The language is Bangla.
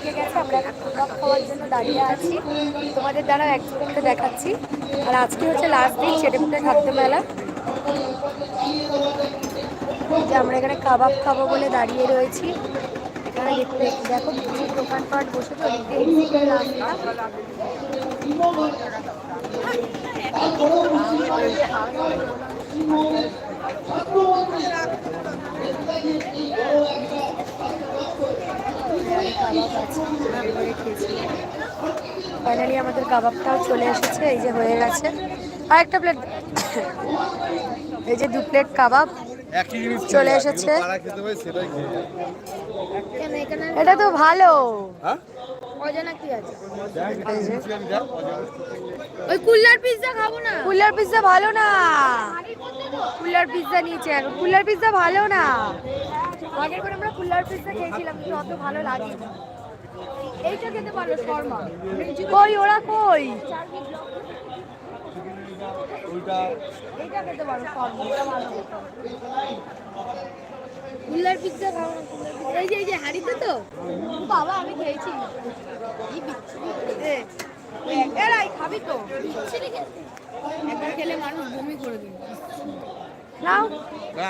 দিকে গেছে, আমরা এখন কাবাব খাওয়ার জন্য দাঁড়িয়ে আছি। তোমাদের দ্বারা এক করে দেখাচ্ছি। আর আজকে হচ্ছে লাস্ট দিন চেটেপুটে খাদ্য মেলা। যে আমরা এখানে কাবাব খাব বলে দাঁড়িয়ে রয়েছি। এখানে দেখতে, দেখো প্রচুর এক্সিটের রাস্তা ফাইনালি আমাদের কাবাবটাও চলে এসেছে এই যে হয়ে গেছে। আর একটা প্লেট এই যে দু প্লেট কাবাব চলে এসেছে। এটা তো ভালো। হ্যাঁ? অজানা কি আছে? ওই কুল্লার পিৎজা খাব না। কুল্লার পিৎজা ভালো না। কুল্লার পিৎজা নিয়েছে এখন। কুল্লার পিৎজা ভালো না। আগের বার আমরা পিৎজা খেয়েছিলাম কিন্তু অত ভালো লাগে এইটা খেতে পারো শর্মা। কই ওরা কই? এইটা খেতে পারো শর্মা। কুল্লার পিৎজা খাও না কুল্লার পিৎজা এই যে এই যে হাড়িতে তো? বাবা আমি খেয়েছি। এরাই খাবি তো। একবার খেলে মানুষ বমি করে দিবে। Now,